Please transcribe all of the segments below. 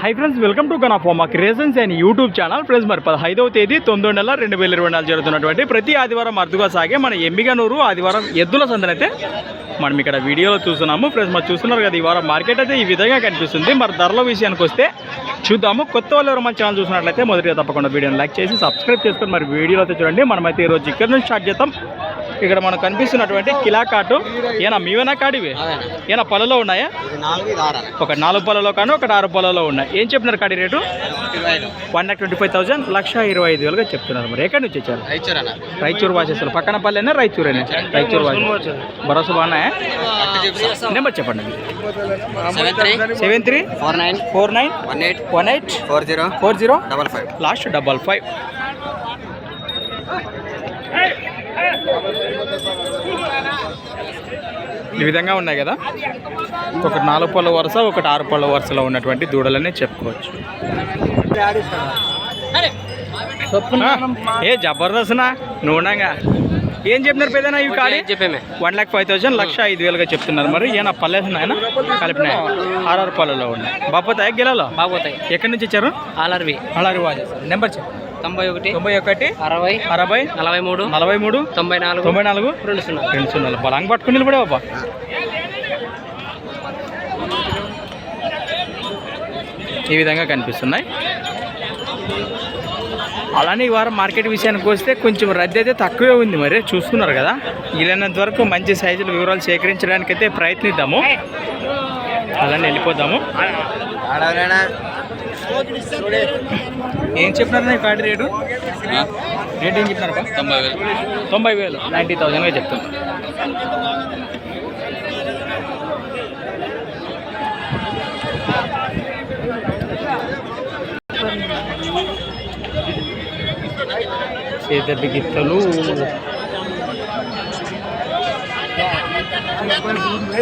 High friends welcome to గనాఫోమా creations and YouTube channel friends మరి పదహైదవ తేదీ తొమ్మిదో నెల రెండు వేల ఇరవై నాలుగు జరుగుతున్నటువంటి ప్రతి ఆదివారం అరుదుగా సాగే మన ఎమ్మిగనూరు ఆదివారం ఎద్దుల సందనైతే మనం ఇక్కడ వీడియోలో చూస్తున్నాము. ఫ్రెండ్స్ మరి చూస్తున్నారు కదా ఈ వారం మార్కెట్ అయితే ఈ విధంగా కనిపిస్తుంది. మరి ధరల విషయానికి వస్తే చూద్దాము. కొత్త వాళ్ళు ఎవరు మన ఛానల్ చూసినట్లయితే మొదటిగా తప్పకుండా వీడియోని లైక్ చేసి సబ్స్క్రైబ్ చేసుకొని మరి వీడియోలో అయితే చూడండి. మనమైతే ఈరోజు ఇక్కడ నుంచి స్టార్ట్ చేద్దాం. ఇక్కడ మనకు కనిపిస్తున్నటువంటి కిలా కాటు. ఏనా మీవేనా కాడివి? ఏనా పొలలో ఉన్నాయా? ఒక నాలుగు పొలలో కానీ ఒకటి ఆరు పొలలో ఉన్నాయి. ఏం చెప్పినారు కాడి rate? One lakh twenty five thousand లక్ష ఇరవై ఐదు వేలుగా చెప్తున్నారు మరి. ఎక్కడి నుంచి వచ్చారు? రైచూర్ అన్న. రాయచూరు వాసేస్తారు పక్కన పల్లెనా రాయచూరేనా రాయచూరు. వాసే. భరోసా బాగున్నాయా? నెంబర్ చెప్పండి. Seven three. Seven three. Four nine. Four nine. One eight. One eight. Four zero. Four zero. Double five. Last double five. ఈ విధంగా ఉన్నాయి కదా? ఒకటి నాలుగు పళ్ళ వరుస ఒకటి ఆరు పళ్ళ వరుసలో ఉన్నటువంటి దూడలనే చెప్పుకోవచ్చు. ఏ జబర్దస్త్నా నూనెగా ఏం చెప్పినారు పెద్దనా ఇవి కాడి? చెప్పేమే? వన్ లాక్ ఫైవ్ థౌసండ్ లక్ష ఐదు వేలుగా చెప్తున్నారు మరి. ఏనా పల్లెస్ ఆయన కలిపినాయి? ఆర్ఆర్ పళ్ళలో ఉన్నాయి. బాపోతాయి గిలలో బాగోతాయి ఎక్కడి నుంచి ఇచ్చారు ఆర్ఆర్వి. వాజెస్ నెంబర్ చెప్పు. తొంభై ఒకటి తొంభై ఒకటి అరవై అరవై నలభై మూడు నలభై మూడు తొంభై నాలుగు తొంభై నాలుగు. రెండు సున్నా. రెండు సున్నాలు బలంగా పట్టుకుని నిలబడే బాబా. ఈ విధంగా కనిపిస్తున్నాయి. అలానే ఈ వారం మార్కెట్ విషయానికి వస్తే కొంచెం రద్దీ అయితే తక్కువే ఉంది మరి. చూస్తున్నారు కదా. వీలైనంత వరకు మంచి సైజుల వివరాలు సేకరించడానికి అయితే ప్రయత్నిద్దాము. అలానే వెళ్ళిపోదాము. ఏం చెప్పినారు కార్డు రేటు? రేట్ ఏం చెప్పినారు తొంభై వేలు. తొంభై వేలు. నైంటీ థౌజండ్గా చెప్తాను చేతటి గిత్తలు. ఒకటి పదహైదు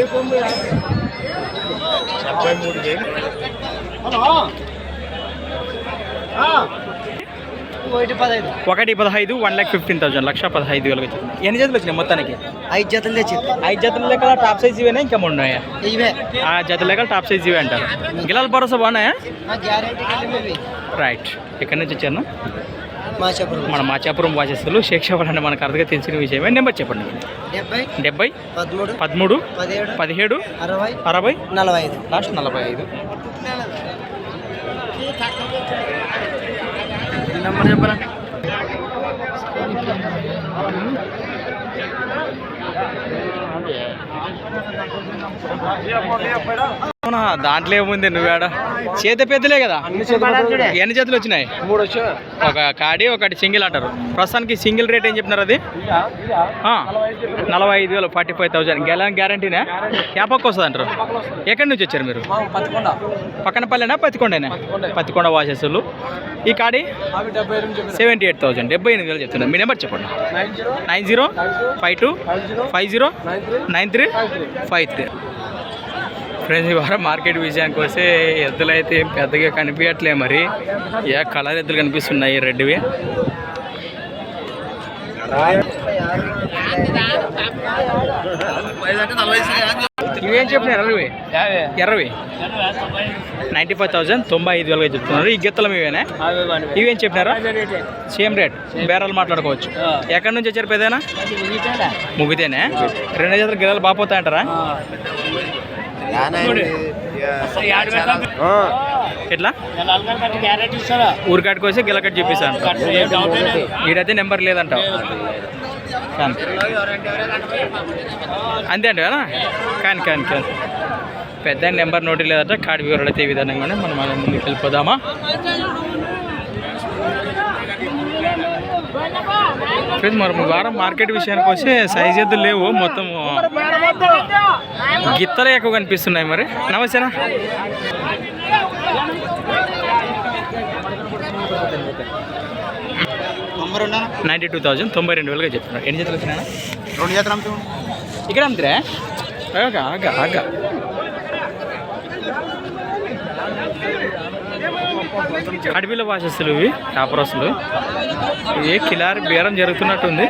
ఒకటి పదహైదు. వన్ ల్యాక్ ఫిఫ్టీన్ థౌసండ్ లక్ష పదహైదు వేలకు చెప్తాను ఎన్ని జతలు వచ్చినాయి మొత్తానికి? ఐదు జతలు తెచ్చి. ఐదు జతల లెక్కల టాప్ సైజ్ ఇవేనా ఇంకా మూడు ఉన్నాయా? ఇవే. ఆ జత లెక్కల టాప్ సైజ్ ఇవే అంటారు. గిలాల భరోసా బాగున్నాయా? రైట్ ఎక్కడి నుంచి వచ్చాను మా చెప్పరు మన మాచాపురం వాచస్తులు శేక్షాపల్ అంటే మనకు అర్థంగా తెలిసిన విషయమే. నెంబర్ చెప్పండి. డెబ్బై డెబ్బై పదమూడు పదమూడు పదిహేడు పదిహేడు అరవై అరవై నలభై ఐదు. లాస్ట్ నలభై ఐదు. నెంబర్ చెప్పరా అవునా? దాంట్లో ఏముంది నువ్వేడ? చేత పెద్దలే కదా? ఎన్ని జతలు వచ్చినాయి? మూడు ఒక కాడి ఒకటి సింగిల్ అంటారు. ప్రస్తుతానికి సింగిల్ రేట్ ఏం చెప్తున్నారు అది? నలభై ఐదు వేలు ఫార్టీ ఫైవ్ థౌసండ్. గెలాన్ గ్యారంటీనే? యాపక్క వస్తుంది అంటారు. ఎక్కడి నుంచి వచ్చారు మీరు? పక్కన పల్లెనా పత్తికొండేనా? పత్తికొండ. వాసేసులు ఈ కాడి? Seventy eight thousand. డెబ్బై ఎనిమిది వేలు చెప్తున్నారు. మీ నెంబర్ చెప్పండి. Nine zero. Five two five zero nine three five three. Friends వారం మార్కెట్ విషయానికి వస్తే ఎద్దులు అయితే పెద్దగా కనిపించట్లే మరి. ఏ కలర్ ఎద్దులు కనిపిస్తున్నాయి రెడ్డివి. ఇవేం చెప్పినారు ఎర్రవి? ఎర్రవి. నైంటీ ఫైవ్ థౌసండ్ తొంభై ఐదు వేలుగా చెప్తున్నారు. ఈ గిత్తలం ఇవేనా? ఇవేం చెప్పినారా? Same rate. బేరాలు మాట్లాడుకోవచ్చు. ఎక్కడి నుంచి వచ్చారు పెద్దనా ముగితేనే. రెండు జతలు గిరాలు బాపోతాయంటారా ఎట్లా? ఊరికాడికి వచ్చి గిలకట్ చూపిస్తాను. ఈడైతే నెంబర్ లేదంటావు కాని. అంతే అంటే కదా? కాని కాని కాని. పెద్ద నెంబర్ నోటి లేదంటే. కార్డు వివరాలు అయితే ఈ విధంగానే మనం మన ముందుకు వెళ్ళిపోదామా? ఫ్రెండ్స్ మరి వారం మార్కెట్ విషయానికి వస్తే సైజ్ ఎద్దులు లేవు మొత్తం గిత్తలే ఎక్కువ కనిపిస్తున్నాయి మరి. నమస్తేనా నైంటీ టూ థౌజండ్ తొంభై రెండు వేలుగా చెప్తున్నారు. ఎన్ని జతలు వచ్చినా రెండు జతలు ఇక్కడ అమ్ముతారా? ఆగా ఆగా ఆగా. అడవిలో భాషస్తులు ఇవి కాపరస్తులు ఇవి కిలారి బేరం జరుగుతున్నట్టుంది.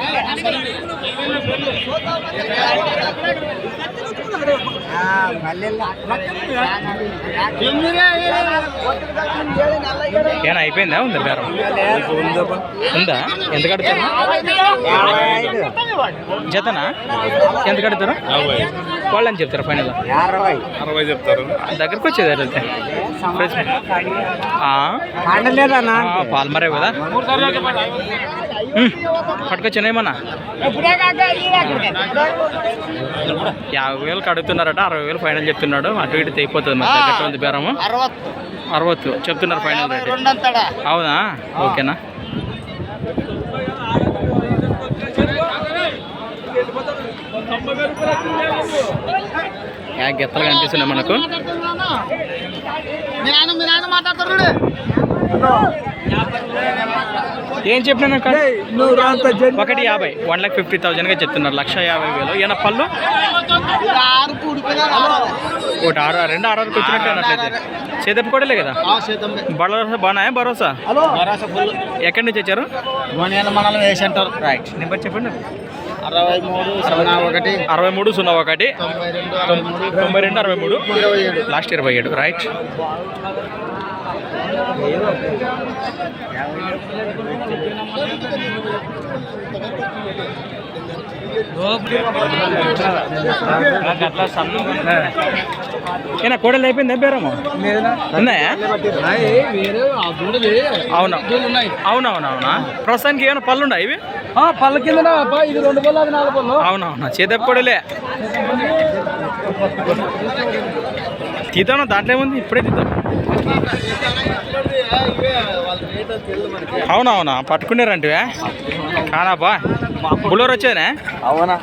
ఏనా అయిపోయిందా? ఉందా బేరం? ఉందా? ఎంత కడతారు జతనా? ఎంత కడతారు వాళ్ళు అని చెప్తారు ఫైనల్ అరవై చెప్తారు. దగ్గరకు వచ్చేది అయితే పాల్మరే కదా? పట్టుకొచ్చాను ఏమన్నా యాభై వేలకు అడుగుతున్నారట అరవై వేలు ఫైనల్ చెప్తున్నాడు. అటు ఇటు తెగిపోతుంది మరి దగ్గర ఉంది బేరము. అరవత్తు. చెప్తున్నారు ఫైనల్ రేట్. అవునా? ఓకేనా. యా గెత్తలు కనిపిస్తున్నాయి మనకు. ఏం చెప్పినా ఒకటి యాభై వన్ లాక్ ఫిఫ్టీ థౌజండ్గా చెప్తున్నారు. లక్ష యాభై వేలు. ఈయన పళ్ళు? ఒకటి ఆరు రెండు ఆరుకి వచ్చినట్టు అన్నట్లయితే చేతపు కూడా కదా? భరోసా బాగున్నాయా? భరోసా? ఎక్కడి నుంచి వచ్చారు? రైట్. నెంబర్ చెప్పండి. అరవై మూడు సున్నా ఒకటి. అరవై మూడు సున్నా ఒకటి. తొంభై రెండు అరవై మూడు. తొంభై రెండు అరవై మూడు. ఇరవై ఏడు. లాస్ట్ ఇరవై ఏడు. రైట్. ఏనా కోడలు అయిపోయిందా? ఉన్నాయా? అవునా. అవునవునవునా? ప్రస్తుతానికి ఏమైనా పళ్ళు ఉన్నాయి ఇవి పళ్ళ కింద ఇది రెండు పళ్ళు అది నాలుగు పళ్ళు. అవునవునా? చేతపు కోడలే. తీద్దాం దాంట్లో ఏముంది? ఇప్పుడే తీద్దాం అవునవునా పట్టుకున్నారంటివే కానాపా బులోర్ వచ్చేనే అవునా.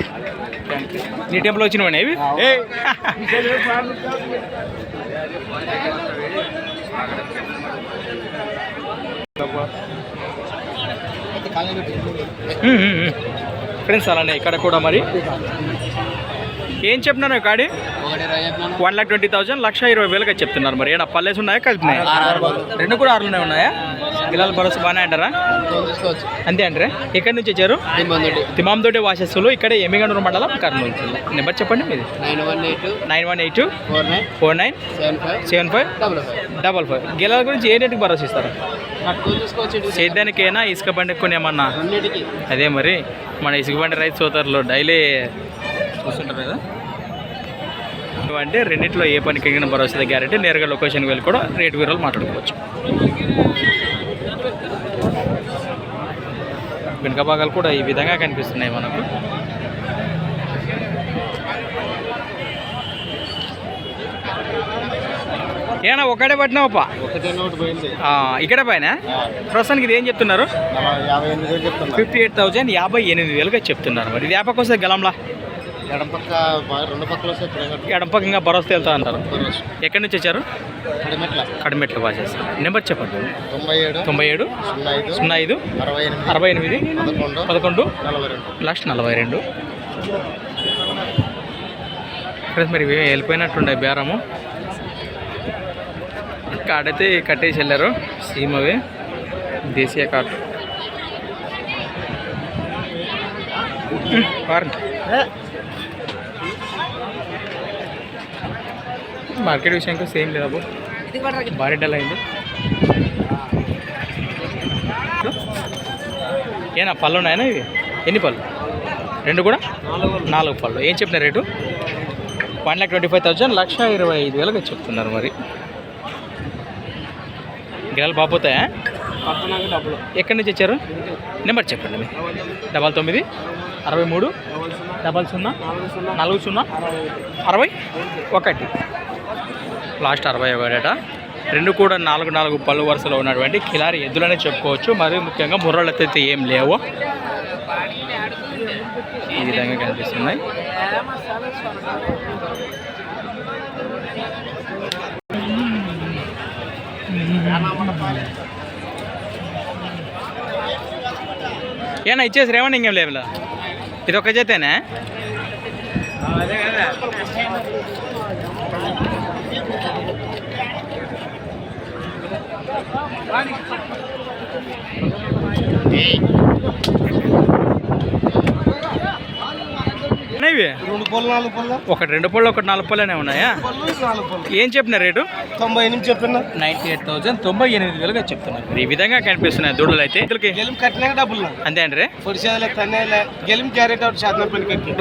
నీ టెంపుల్ వచ్చినవనే ఇవి? ఫ్రెండ్స్ అలానే ఇక్కడ కూడా మరి ఏం చెప్తున్నాను కాడి? వన్ లాక్ ట్వంటీ థౌసండ్ లక్ష ఇరవై వేలుగా చెప్తున్నారు మరి. ఏనా పల్లెస్ ఉన్నాయా కలిపినాయా రెండు కూడా ఆరులోనే ఉన్నాయా? పిల్లల భరోసా బాగానే అంటారా? అంతే అంటారా? ఎక్కడి నుంచి వచ్చారు? తిమాంతోటి వాసస్సులు ఇక్కడ ఎమ్మిగనూరు మండలం కర్నూలు. నెంబర్ చెప్పండి మీది. Nine one eight four nine. Seven five. Seven five. Double five. గెలాల గురించి ఏ రేటుకి భరోసా ఇస్తారు? సేద్యానికైనా ఇసుక బండి కొనేమన్నా? అదే మరి మన ఇసుక బండి రైతు సోదరులు డైలీ చూస్తుంటారు. అంటే రెండింటిలో ఏ పనికి ఎగిన భరోసా గ్యారెంటీ నేరుగా లొకేషన్కి వెళ్ళి కూడా రేటు వివరాలు మాట్లాడుకోవచ్చు. వెనుక భాగాలు కూడా ఈ విధంగా కనిపిస్తున్నాయి మనకు. ఏనా పట్టినావప్ప? ఒకటే పోయింది. ఇక్కడ పైన? ప్రస్తుతానికి ఇది ఏం చెప్తున్నారు? ఫిఫ్టీ ఎయిట్ థౌజండ్ యాభై ఎనిమిది వేలుగా చెప్తున్నారు. మరి వ్యాపక వస్తే గలంలా ఎడం పక్క బా- రెండు పక్కల ఎడంపకంగా భరోసా వెళ్తా అంటారు. ఎక్కడి నుంచి వచ్చారు? కడిమెట్ల. కడిమెట్లు బాగా చేస్తారు. నెంబర్ చెప్పండి. తొంభై ఏడు తొంభై ఏడు సున్నా ఐదు సున్నా ఐదు అరవై ఎనిమిది అరవై ఎనిమిది పదకొండు పదకొండు నలభై రెండు. లాస్ట్ నలభై రెండు. మరి ఇవి వెళ్ళిపోయినట్టుండే బేరము. కాడైతే కట్టేసి వెళ్ళారు. సీమవి దేశీయ కాటు. వారంటీ మార్కెట్ విషయంలో సేమ్ లేదు భారీ డల్ అయింది. ఏనా పళ్ళు ఉన్నాయనా ఇవి? ఎన్ని పళ్ళు? రెండు కూడా? నాలుగు పళ్ళు. ఏం చెప్పిన rate? One lakh twenty five thousand లక్ష ఇరవై ఐదు వేలకు చెప్తున్నారు మరి. గిరాలు బాపోతాయా ఎక్కడి నుంచి వచ్చారు? నెంబర్ చెప్పండి డబల్ తొమ్మిది అరవై మూడు డబల్ సున్నా నాలుగు సున్నా అరవై. ఒకటి. లాస్ట్ అరవై ఒకటట రెండు కూడా నాలుగు నాలుగు పళ్ళు వరుసలో ఉన్నటువంటి కిలారి ఎద్దులనే చెప్పుకోవచ్చు. మరి ముఖ్యంగా ముర్రలతో అయితే ఏం లేవు. ఈ విధంగా కనిపిస్తున్నాయి. ఏనా ఇచ్చేసి రేమన్నా ఇంకేం లేవులా ఇది ఒక చేతేనే రెండు పళ్ళు నాలుగు పళ్ళు ఒకటి రెండు పళ్ళు ఒకటి నాలుగు పళ్ళనే ఉన్నాయా? ఏం చెప్పిన రేటు? తొంభై ఎనిమిది చెప్పిన. నైంటీ ఎయిట్ థౌసండ్ తొంభై ఎనిమిది వేలుగా చెప్తున్నారు. ఈ విధంగా కనిపిస్తున్నాయి దూడలు అయితే. డబ్బులు అంతే అండి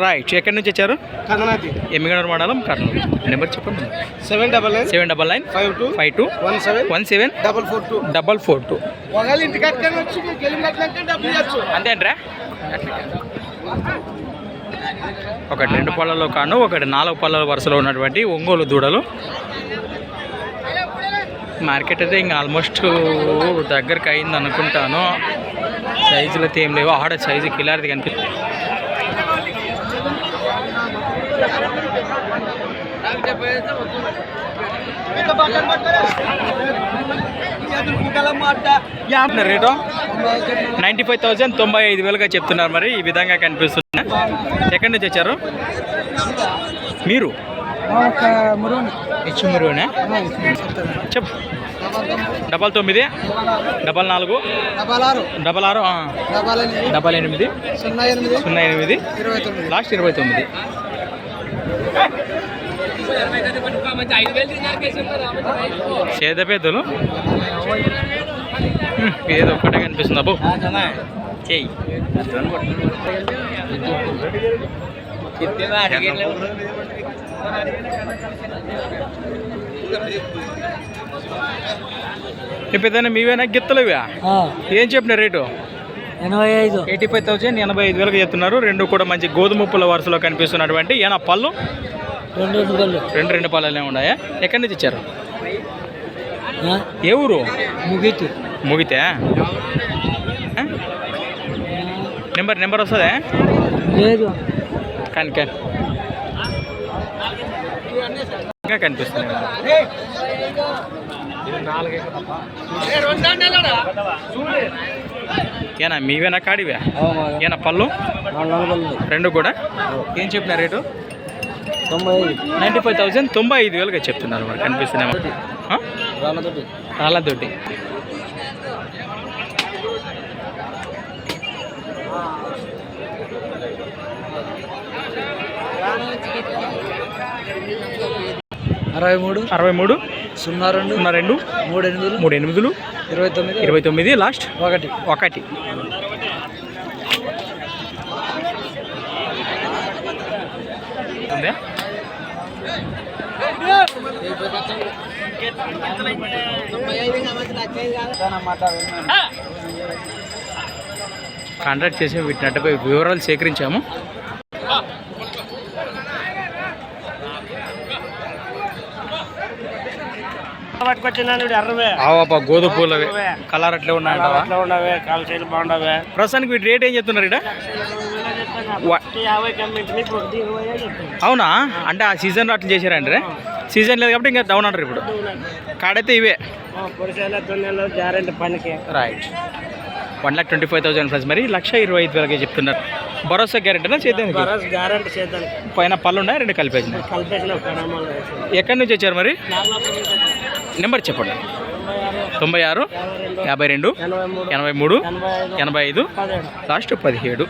రైట్ ఎక్కడి నుంచి వచ్చారు? ఎమ్మిగనూరు మండలం కర్నూలు. నెంబర్ చెప్పండి. Seven double nine seven double nine five two five two one seven one seven double four two. Double four two. ఒకవేళ ఇంటి కట్టుకొని వచ్చి కట్టినాక డబ్బులు ఇవ్వచ్చు. అంతే అంటారా ఒకటి రెండు పళ్ళలో కాను ఒకటి నాలుగు పళ్ళల వరుసలో ఉన్నటువంటి ఒంగోలు దూడలు. మార్కెట్ అయితే ఇంకా ఆల్మోస్ట్ దగ్గరకు అయింది అనుకుంటాను. సైజులు అయితే ఏం లేవు. ఆడ సైజు కిలారిది కనిపిస్తుంది రేటు? నైంటీ ఫైవ్ థౌజండ్ తొంభై ఐదు వేలుగా చెప్తున్నారు మరి. ఈ విధంగా కనిపిస్తుంది. ఎక్కడి నుంచి వచ్చారు? మీరు? చెప్పు. డబల్ తొమ్మిది డబల్ నాలుగు డబల్ ఆరు డబల్ ఎనిమిది సున్నా ఎనిమిది ఎనిమిది ఇరవై తొమ్మిది. తొమ్మిది చేదపేదలు ఏదో ఒక్కటే కనిపిస్తుంది అబ్బో. చెయ్యి. పెద్దనే మీవేనా గిత్తలు ఇవా ఏం చెప్పిన రేటు? ఎనభై ఐదు. ఎయిటీ ఫైవ్ థౌసండ్ ఎనభై ఐదు వేలకు చెప్తున్నారు రెండు కూడా మంచి గోధుమ పుల్ల వరుసలో కనిపిస్తున్నటువంటి ఏనా పళ్ళు? రెండు రెండు పళ్ళనే ఉన్నాయా? ఎక్కడి నుంచి ఇచ్చారు ఏ ఊరు? ముగితే? ఆ? నెంబర్ నెంబర్ వస్తుందా? లేదు. కానీ కానీ. ఇంకా కనిపిస్తుంది ఏనా మీవేనా కాడివే? ఏనా పళ్ళు? రెండు కూడా? ఏం చెప్పిన రేటు? నైంటీ ఫైవ్ థౌసండ్ తొంభై ఐదు వేలుగా చెప్తున్నారు మరి కనిపిస్తున్నాయి రాళ్ళతోటి. రాళ్ళతోటి. అరవై మూడు. అరవై మూడు. సున్నా రెండు. సున్నా రెండు. మూడు ఎనిమిది మూడు ఎనిమిదిలు. ఇరవై తొమ్మిది. ఇరవై తొమ్మిది. లాస్ట్. ఒకటి. ఒకటి ఉందా కాంట్రాక్ట్ చేసి వీటినట్టుపై వివరాలు సేకరించాము. ఆవాప గోధుమ పూలవి. కలర్ అట్లే ఉండవే కాలు బాగుండవే ప్రస్తుతానికి వీటి రేట్ ఏం చెప్తున్నారు ఇక్కడ? అవునా? అంటే ఆ సీజన్ అట్లా చేశారంటే సీజన్ లేదు కాబట్టి ఇంకా డౌన్ అంటారు ఇప్పుడు. కాడైతే ఇవే. Right one lakh twenty five thousand plus మరి లక్ష ఇరవై ఐదు వేలకే చెప్తున్నారు. భరోసా గ్యారెంటీనా చేద్దాం గ్యారెంటీ చేద్దాం పైన పళ్ళు ఉన్నాయి? రెండు కలిపేసిన ఎక్కడి నుంచి వచ్చారు మరి? నెంబర్ చెప్పండి. తొంభై ఆరు యాభై రెండు ఎనభై మూడు ఎనభై ఐదు లాస్ట్ పదిహేడు.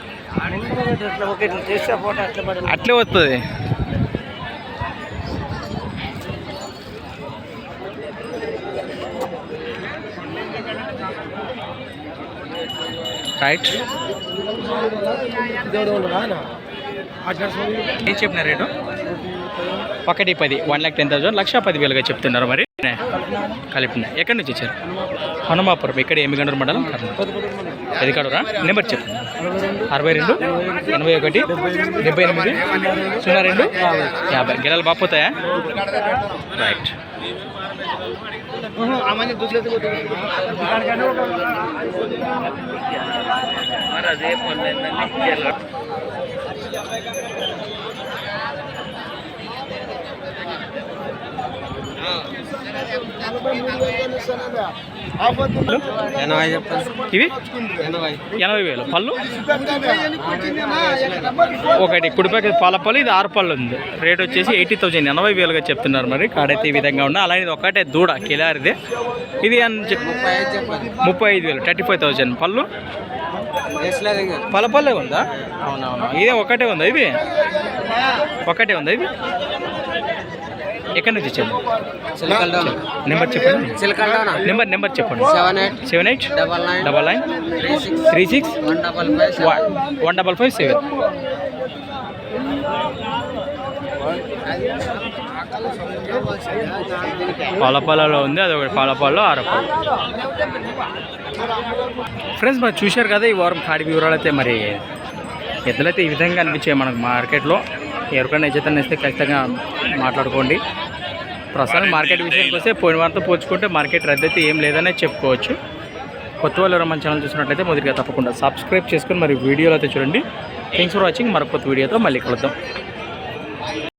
అట్లే వస్తుంది రైట్ ఏం చెప్పిన రేటు? ఒకటి పది వన్ ల్యాక్ టెన్ థౌసండ్ లక్ష పది వేలుగా చెప్తున్నారు మరి. కలిపిన. ఎక్కడి నుంచి వచ్చారు హనుమాపురం ఇక్కడ ఎమ్మిగండూరు మండలం కర్నూలు కాడురా నెంబర్ చెప్పు. అరవై రెండు ఎనభై ఒకటి డెబ్బై ఎనిమిది సున్నా రెండు యాభై. గెలలు బాపోతాయా రైట్ ఎనభై ఇవి ఎనభై వేలు. పళ్ళు? ఒకటి కుడిపక్క పాల పళ్ళు ఇది ఆరు పళ్ళు ఉంది. రేట్ వచ్చేసి ఎయిటీ థౌసండ్ ఎనభై వేలుగా చెప్తున్నారు మరి. కాడైతే ఈ విధంగా ఉన్నా. అలాగే ఇది ఒకటే దూడ కిలారిది. ఇది అని చెప్పి ముప్పై ఐదు వేలు. థర్టీ ఫైవ్ థౌసండ్ పళ్ళు? వేసలేదు ఇంకా పల పల్లె ఉందా? అవునవును. ఇదే ఒకటే ఉందా ఇది? ఒకటే ఉంది ఇది? ఎక్కడి నుంచి డౌన్ నెంబర్ చెప్పండి. నెంబర్ నెంబర్ చెప్పండి. Seven eight seven eight double nine double nine three six one double five seven. One double five seven. పాలపాలలో ఉంది అది ఒకటి పాలపాలలో ఆరపాలు ఫ్రెండ్స్ మరి చూశారు కదా ఈ వారం కాడి వివరాలు అయితే మరి ఎద్దులైతే ఈ విధంగా అనిపించాయి మనకు మార్కెట్లో. ఎవరికైనా ఇచ్చేతను ఇస్తే ఖచ్చితంగా మాట్లాడుకోండి. ప్రస్తుతానికి మార్కెట్ విషయానికి వస్తే పోయిన వారితో పోల్చుకుంటే మార్కెట్ రద్దు అయితే ఏం లేదనే చెప్పుకోవచ్చు. కొత్త వాళ్ళు మన ఛానల్ చూసినట్లయితే మొదటిగా తప్పకుండా సబ్స్క్రైబ్ చేసుకొని మరి వీడియోలో అయితే చూడండి. థ్యాంక్స్ ఫర్ వాచింగ్ మరొక కొత్త వీడియోతో మళ్ళీ కలుద్దాం.